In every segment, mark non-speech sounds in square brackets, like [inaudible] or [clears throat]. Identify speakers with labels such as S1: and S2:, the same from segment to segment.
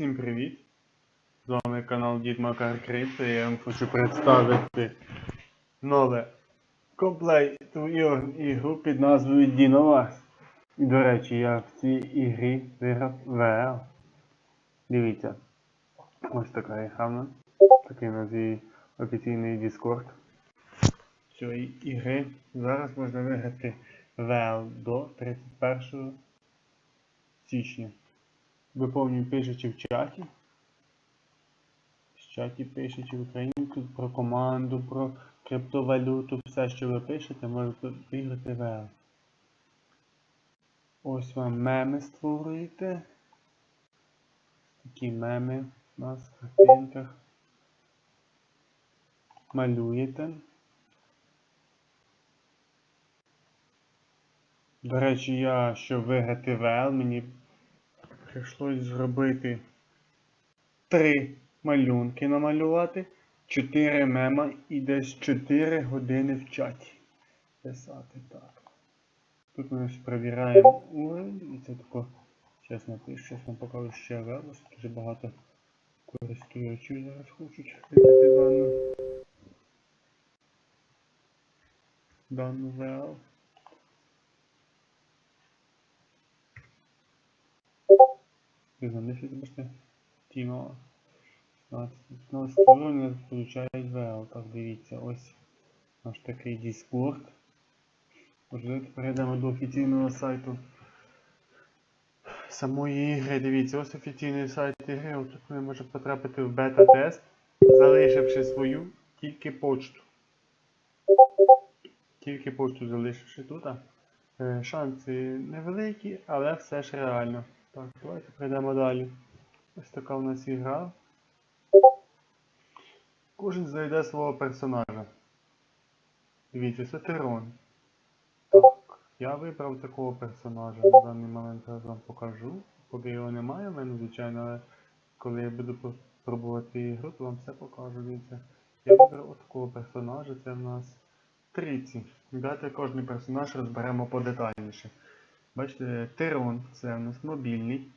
S1: Всім привіт! З вами канал Дід Макар Крипто. Я вам хочу представити нове комплекту ігор ігру під назвою Dinovax. І, до речі, я в цій ігрі виграв ВЛ. Дивіться. Ось така ігра. Такий у нас і офіційний Discord цієї ігри. Зараз можна виграти ВЛ до 31 січня. Виповнюю пишучи в чаті. В чаті пишучи українську про команду, про криптовалюту, все, що ви пишете, можете виграти ВЛ. Ось вам меми створюєте. Такі меми у нас в картинках. Малюєте. До речі, я, щоб виграти ВЛ, мені прийшлось зробити три малюнки намалювати, чотири мема і десь 4 години в чаті писати так. Тут ми ж перевіряємо уровень і це тако зараз напишу, зараз вам покажу ще ВЛ, ось дуже багато користувачів зараз хочуть дану дану ВЛ. Знайшли, бачите, Тіно 15 15 уровня получають ВЛ. Так, дивіться, ось наш такий Discord. Отже, перейдемо до офіційного сайту самої ігри. Дивіться, ось офіційний сайт ігри. От ви можете потрапити в бета-тест, залишивши свою тільки почту. Тільки почту залишивши тут. Е, Шанси невеликі, але все ж реально. Так, давайте прийдемо далі. Ось така у нас ігра. Кожен знайде свого персонажа. Дивіться, це Тирон. Так, я вибрав такого персонажа. На даний момент я вам покажу. Поки його немає в мене, звичайно, але коли я буду пробувати ігру, то вам все покажу. Дивіться. Я вибрав такого персонажа, це в нас Тріці. Давайте кожний персонаж розберемо подетальніше. Бачите, Тирон це у нас мобільний,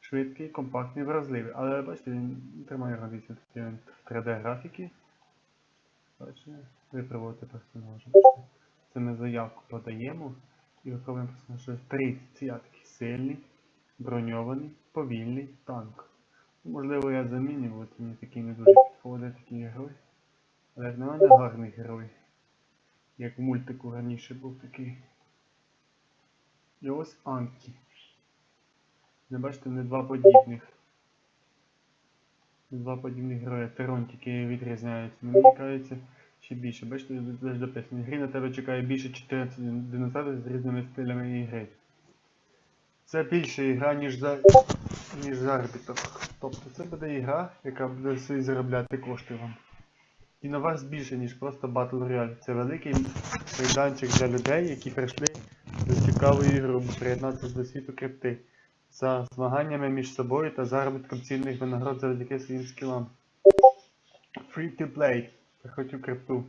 S1: швидкий, компактний, вразливий. Але бачите, він тримає радіться такі 3D графіки. Бачите, ви приводите персонажа. Це ми заявку подаємо і виховуємо персонажа. Тріці це я такий сильний, броньований, повільний танк. Можливо, я замінювати, мені такий не дуже підходить такий герой. Але як на мене гарний герой. Як в мультику раніше був такий. І ось Анкі. Не бачите, не два подібних. Два подібних героя. Терон тільки відрізняються. Мені кажеться ще більше. Бачите, тут дописано. Грі на тебе чекає більше 14 динозаврів з різними стилями ігри. Це більше ігра, ніж за... ніж заробіток. Тобто це буде ігра, яка буде собі заробляти кошти вам. І на вас більше, ніж просто Battle Royale. Це великий майданчик для людей, які прийшли до цікавої приєднатися до світу крипти. За змаганнями між собою та заробітком цінних винагород завдяки своїм скілам. Free to play. Приходь у крипту.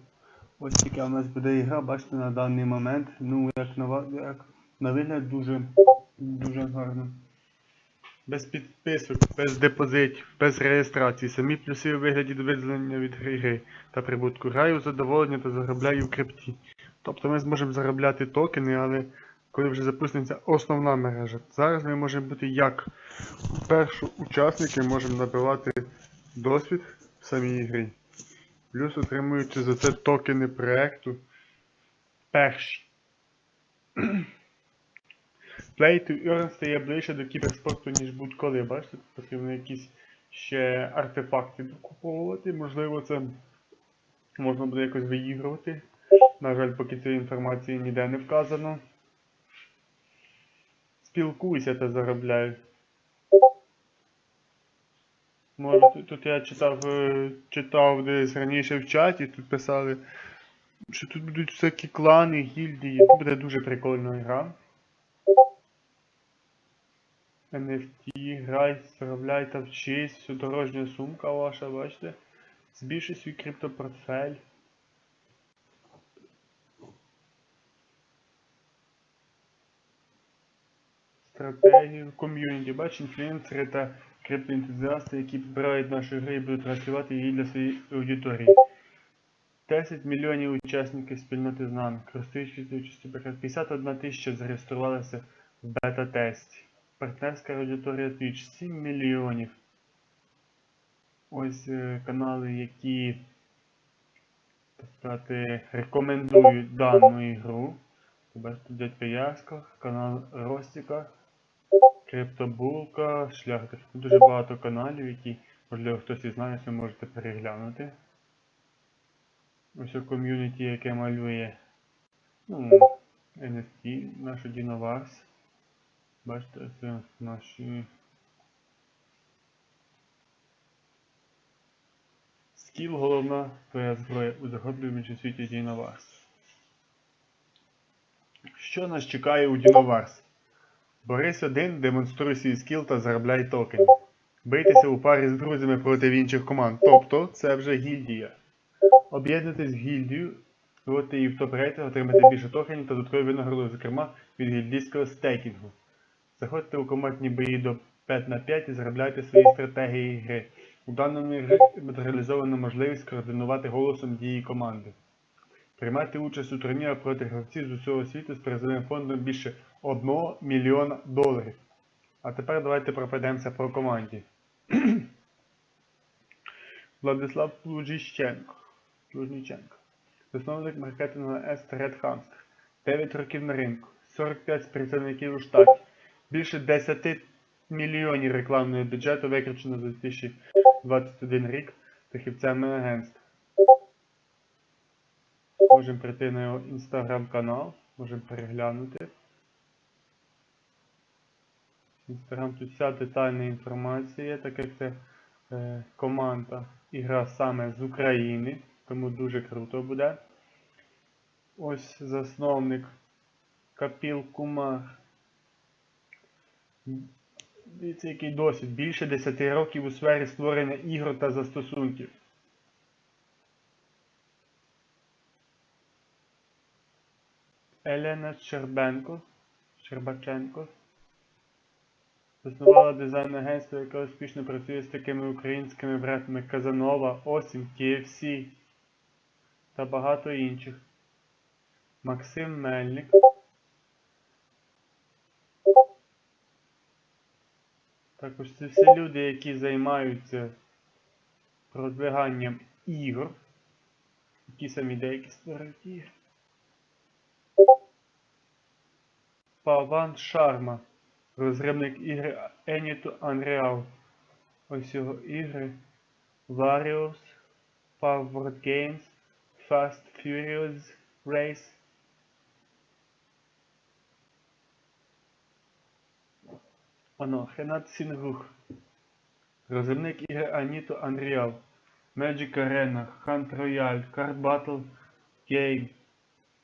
S1: Ось така у нас буде ігра, бачите, на даний момент. Ну, як нова, як на вигляд дуже, дуже гарно. Без підписок, без депозитів, без реєстрації. Самі плюси у вигляді виділення від гри та прибутку. Граю задоволення та заробляю в крипті. Тобто ми зможемо заробляти токени, але коли вже запуститься основна мережа. Зараз ми можемо бути як першу учасники можемо набивати досвід в самій грі. Плюс отримуючи за це токени проекту перші. [clears throat] Play to Earn стає ближче до кіберспорту, ніж будь-коли. Бачите, потрібно якісь ще артефакти докуповувати. Можливо, це можна буде якось виігрувати. На жаль, поки цієї інформації ніде не вказано. Спілкуйся та заробляй. Може, тут, я читав, е, читав десь раніше в чаті, тут писали, що тут будуть всякі клани, гільдії. Тут буде дуже прикольна гра. NFT, грай, заробляй та вчись, дорожня сумка ваша, бачите? Збільшуй свій криптопортфель. Стратегію ком'юніті, бач, інфлюенсери та криптоентузіасти, які підбирають нашу гру і будуть транслювати її для своєї аудиторії. 10 мільйонів учасників спільноти з нами, користуючись участю 51 тисяча зареєструвалися в бета-тесті. Партнерська аудиторія Twitch 7 мільйонів. Ось е, канали, які так сказати, рекомендують дану ігру. Бачите, дядька Яська, канал Ростіка, Криптобулка. Тут дуже багато каналів, які, можливо, хтось із знає, ви можете переглянути. Ось ком'юніті, яке малює ну, NFT, нашу Dinovarс. Бачите, це наші. Скіл головна твоя зброя у захоплюючому світі Dinovarс. Що нас чекає у Dinovarс? Борись один, демонструй свій скіл та заробляй токени. Бийтеся у парі з друзями проти інших команд. Тобто це вже гільдія. Об'єднуйтесь в гільдію, вводьте її в топ-рейтинг, отримати більше токенів та додаткові винагороди, зокрема від гільдійського стейкінгу. Заходьте у командні бої до 5 на 5 і заробляйте свої стратегії гри. У даному грі матеріалізована можливість координувати голосом дії команди. Приймайте участь у турнірах проти гравців з усього світу з призовим фондом більше 1 мільйона доларів. А тепер давайте пропадемося по команді. [clears throat] Владислав. Плужніченко. Засновник маркетингу S Red Hamster. 9 років на ринку. 45 працівників у штаті. Більше 10 мільйонів рекламного бюджету викручено за 2021 рік фахівцями агентства. Можемо прийти на його інстаграм-канал, можемо переглянути. Інстаграм тут вся детальна інформація, так як це е, команда і гра саме з України, тому дуже круто буде. Ось засновник Капіл Кумар. Дивіться, який досвід. Більше 10 років у сфері створення ігор та застосунків. Елена Щербенко. Щербаченко. Заснувала дизайн агентство, яке успішно працює з такими українськими брендами Казанова, Осінь, KFC та багато інших. Максим Мельник. Також це всі люди, які займаються продвиганням ігор, які самі деякі створюють ігри. Паван Шарма, розробник ігри Anyto Unreal. Ось його ігри Various, Power Games, Fast Furious Race. Оно, Хенат Сінгух. Розробник ігри Anyto Unreal. Magic Arena, Hunt Royale, Card Battle Game.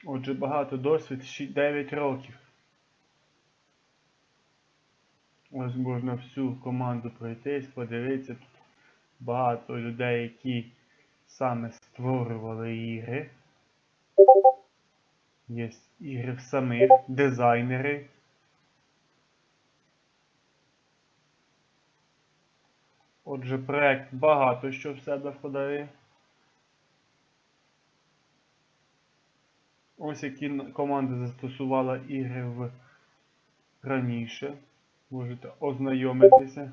S1: Отже, багато досвід, 9 років. Ось можна всю команду пройтись, подивитися. Тут багато людей, які саме створювали ігри. Є ігри самих, дизайнери. Отже, проект багато що в себе вкладає. Ось які команда застосувала ігри в раніше. Можете ознайомитися.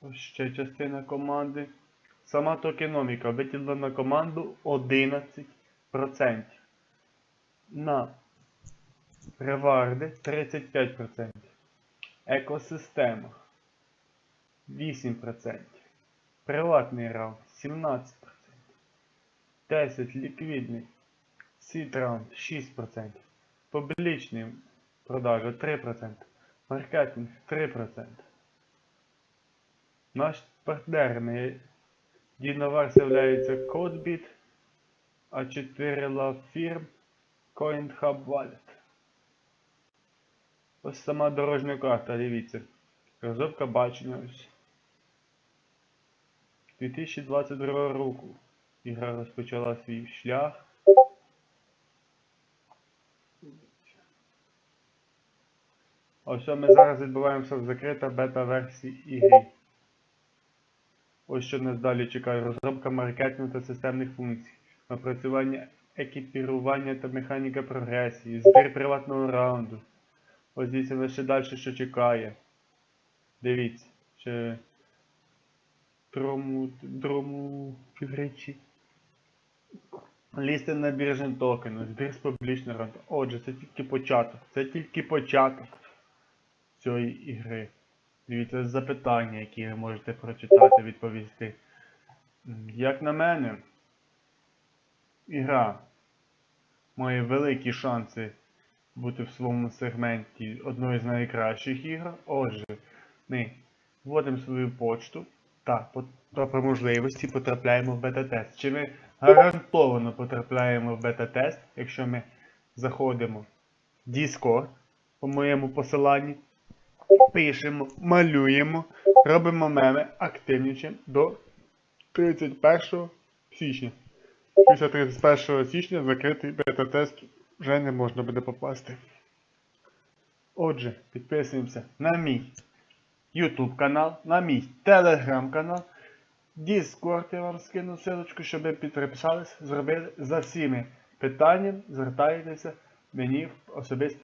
S1: Ось ще частина команди. Сама токеноміка виділена на команду 11%. На реварди 35%. Екосистема 8%. Приватний раунд 17%. 10 ліквідний. Сіт раунд 6%. Публічний продажа 3%. Маркетинг 3%. Наш партнерний Dinovar являється CodeBit, а 4 Love Firm CoinHub Wallet. Ось сама дорожня карта, дивіться. Розробка бачення ось. 2022 року ігра розпочала свій шлях. Ось що ми зараз відбуваємося в закрита бета-версії ігри. Ось що нас далі чекає. Розробка маркетингу та системних функцій, напрацювання екіпірування та механіка прогресії, збір приватного раунду. Ось дивіться, нас ще далі що чекає. Дивіться, ще дрому, дрому півречі. Лізти на біржен токени, збір з публічного раунду. Отже, це тільки початок. Це тільки початок цієї ігри. Дивіться запитання, які ви можете прочитати, відповісти. Як на мене, ігра має великі шанси бути в своєму сегменті одною з найкращих ігор. Отже, ми вводимо свою почту та по, можливості потрапляємо в бета-тест. Чи ми гарантовано потрапляємо в бета-тест, якщо ми заходимо в Discord по моєму посиланні, пишемо, малюємо, робимо меми, активнічаємо до 31 січня. Після 31 січня закритий бета-тест вже не можна буде попасти. Отже, підписуємося на мій YouTube канал, на мій Telegram канал, Discord я вам скину ссылочку, щоб ви підписались, зробили за всіми питаннями, звертайтеся мені в особисті